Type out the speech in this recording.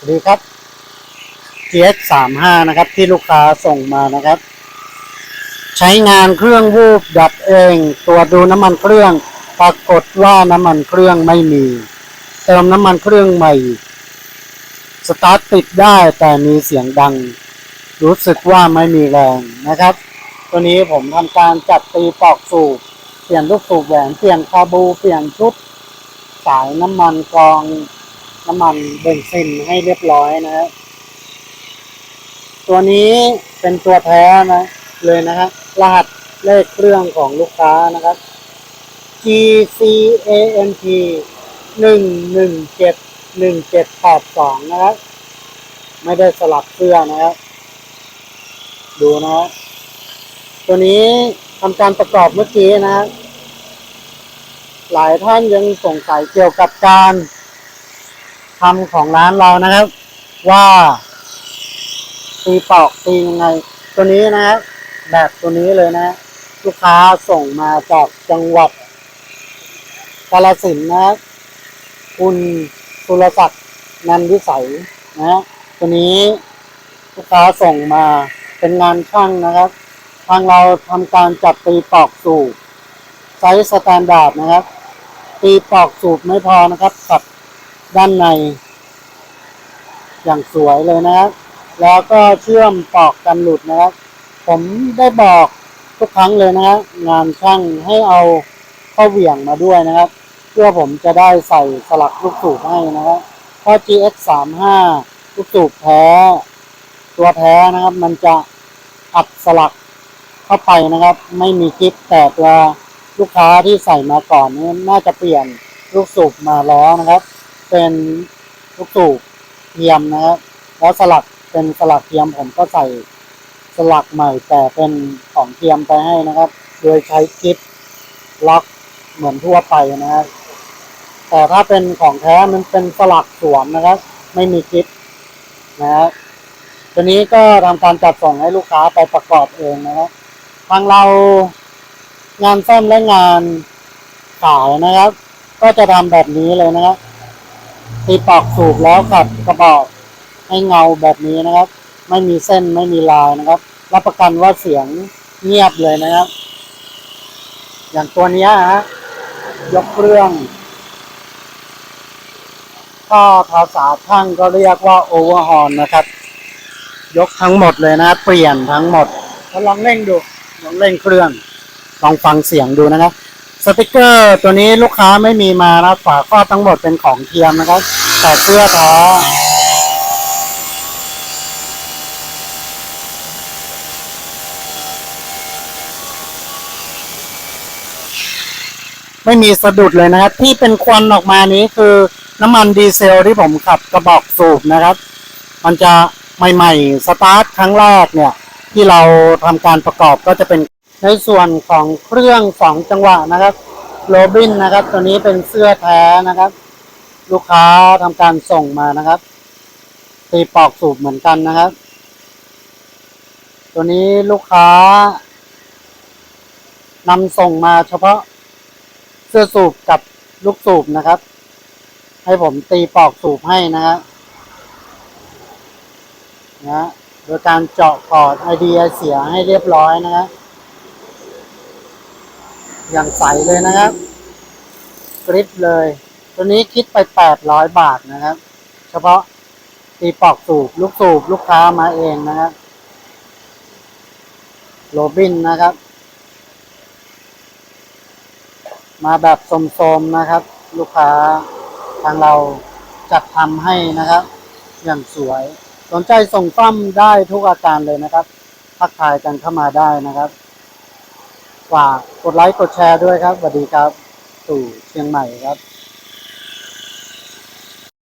สวัสดีครับ GX 3 5 นะครับ ที่ลูกค้าส่งมานะครับ ใช้งานเครื่องวูบดับเองตรวดูน้ำมันเครื่อง ปรากฏว่าน้ำมันเครื่องไม่มี เติมน้ำมันเครื่องใหม่ สตาร์ทติดได้แต่มีเสียงดัง รู้สึกว่าไม่มีแรงนะครับ ตัวนี้ผมทำการจัดตีปลอกสูบเปลี่ยนลูกสูบแหวนเปลี่ยนคาบูเปลี่ยนชุด สายน้ำมันกอง น้ำมันเบนซินให้เรียบร้อยนะครับ ตัวนี้เป็นตัวแท้นะ เลยนะครับรหัสเลขเครื่องของลูกค้านะครับ G C A N T หนึ่งหนึ่งเจ็ดหนึ่งเจ็ดแปดสองนะครับ ไม่ได้สลับเสื้อนะครับ ดูนะครับตัวนี้ทำการประกอบเมื่อกี้นะครับหลายท่านยังสงสัยเกี่ยวกับการ ทำของร้านเรานะครับ ว่าตีปอกตียังไง ตัวนี้นะครับแบบตัวนี้เลยนะ ลูกค้าส่งมาจากจังหวัดกาฬสินนะครับคุณสุรศักดิ์นันวิสัยนะตัวนี้ลูกค้าส่งมาเป็นงานช่างนะครับ ทางเราทำการจัดตีปอกสูบไซส์สแตนดาร์ดนะครับ ตีปอกสูบไม่พอนะครับขับ ด้านใน อย่างสวยเลยนะครับแล้วก็เชื่อมปอกกันหลุดนะครับ ผมได้บอกทุกครั้งเลยนะครับงานช่างให้เอาข้าเหวี่ยงมาด้วยนะครับ เพื่อผมจะได้ใส่สลักลูกสูบให้นะครับเพราะ GX 3 5ลูกสูบแท้ ตัวแท้นะครับ มันจะอัดสลักเข้าไปนะครับ ไม่มีกิ๊บแต่ตัวลูกค้าที่ใส่มาก่อนนี้น่าจะเปลี่ยนลูกสูบมาแล้วนะครับ เป็นลูกสูบเทียมนะครับแล้วสลักเป็นสลักเทียมผมก็ใส่สลักใหม่แต่เป็นของเทียมไปให้นะครับ โดยใช้กิ๊บล็อกเหมือนทั่วไปนะครับแต่ถ้าเป็นของแท้มันเป็นสลักสวมนะครับ ไม่มีกิ๊บนะครับตัวนี้ก็ทำการจัดส่งให้ลูกค้าไปประกอบเองนะครับทางเรางานซ่อมและงานขายนะครับ ก็จะทำแบบนี้เลยนะครับ ตีปอกสูบแล้วขัดกระบอกให้เงาแบบนี้นะครับ ไม่มีเส้นไม่มีลายนะครับ รับประกันว่าเสียงเงียบเลยนะครับ อย่างตัวนี้ฮะยกเครื่องถ้าภาษาช่างก็เรียกว่าโอเวอร์ฮอนนะครับ ยกทั้งหมดเลยนะ เปลี่ยนทั้งหมดแล้วลองเร่งดูลองเร่งเครื่องลองฟังเสียงดูนะครับ สติกเกอร์ตัวนี้ลูกค้าไม่มีมานะฝาครอบทั้งหมดเป็นของเทียมนะครับ แต่เสื้อแท้ไม่มีสะดุดเลยนะครับ ที่เป็นควันออกมานี้คือน้ำมันดีเซลที่ผมขับกระบอกสูบนะครับ มันจะใหม่ ๆ สตาร์ทครั้งแรกเนี่ย ที่เราทำการประกอบก็จะเป็น ในส่วนของเครื่องสองจังหวะนะครับโรบินนะครับ ตัวนี้เป็นเสื้อแท้นะครับ ลูกค้าทำการส่งมานะครับ ตีปอกสูบเหมือนกันนะครับ ตัวนี้ลูกค้านำส่งมาเฉพาะเสื้อสูบกับลูกสูบนะครับ ให้ผมตีปอกสูบให้นะครับนะโดยการเจาะพอร์ตไอเดียเสียให้เรียบร้อยนะครับ อย่างใสเลยนะครับ กริปเลย ตัวนี้คิดไปแปดร้อยบาทนะครับ เฉพาะตีปอกสูบลูกสูบลูกค้ามาเองนะครับ โรบินนะครับ มาแบบสมๆนะครับ ลูกค้าทางเราจัดทำให้นะครับ อย่างสวย สนใจส่งซ่อมได้ทุกอาการเลยนะครับ ทักทายกันเข้ามาได้นะครับ ฝากกดไลค์กดแชร์ด้วยครับสวัสดีครับ สู่เชียงใหม่ครับ